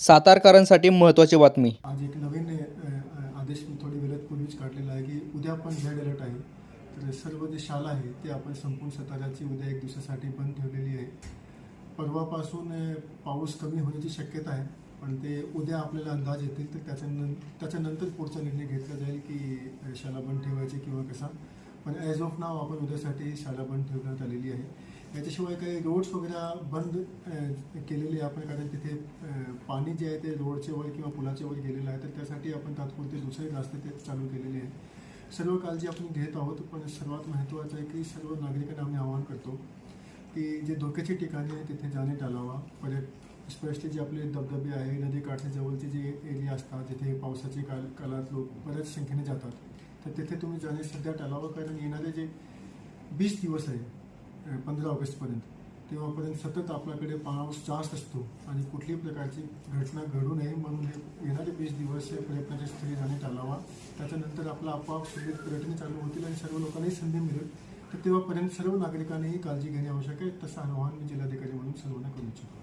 सातारकरांसाठी महत्त्वाची बातमी. आज एक नवीन आदेश मी थोडी वेळापूर्वीच काढलेला आहे की उद्या पण झेड अलर्ट आहे. तर सर्व जे शाळा आहे ते आपण संपूर्ण साताऱ्याची उद्या एक दिवसासाठी बंद ठेवलेली आहे. परवापासून पाऊस कमी होण्याची शक्यता आहे पण ते उद्या आपल्याला अंदाज येतील तर त्याच्यानं त्याच्यानंतर पुढचा निर्णय घेतला जाईल की शाला शाळा बंद ठेवायची किंवा कसा. पण ॲज ऑफ नाव आपण उद्यासाठी शाळा बंद ठेवण्यात आलेली आहे. याच्याशिवाय काही रोड्स वगैरे बंद केलेले आहे आपण कारण तिथे पाणी जे आहे ते रोडच्या वर किंवा पुलाच्या वर गेलेलं आहे तर त्यासाठी आपण तात्पुरते दुसरे रस्ते ते चालू केलेले आहे सर्व काळजी आपण घेत आहोत पण सर्वात महत्त्वाचं आहे की सर्व नागरिकांना आम्ही आवाहन करतो की जे धोक्याची ठिकाणी आहे तिथे जाणे टाळावा. परत स्पेशली जे आपले धबधबे आहे नदीकाठच्या जवळचे जे एरिया असतात जिथे पावसाचे काल काळात लोक बऱ्याच संख्येने जातात. तर तिथे तुम्ही जाणे सध्या टाळावं कारण येणारे जे वीस दिवस आहे पंधरा ऑगस्टपर्यंत तेव्हापर्यंत सतत आपल्याकडे पाऊस जास्त असतो आणि कुठलीही प्रकारची घटना घडू नये म्हणून हे येणारे वीस दिवस हे प्रयत्नाच्या स्थळी जाणे टाळावा. त्याच्यानंतर आपला आपोआप सगळे पर्यटन चालू होतील आणि सर्व लोकांनाही संधी मिळेल. तर तेव्हापर्यंत सर्व नागरिकांनीही काळजी घेणे आवश्यक आहे. तसं आवाहन मी जिल्हाधिकारी म्हणून सर्वांना करू इच्छितो.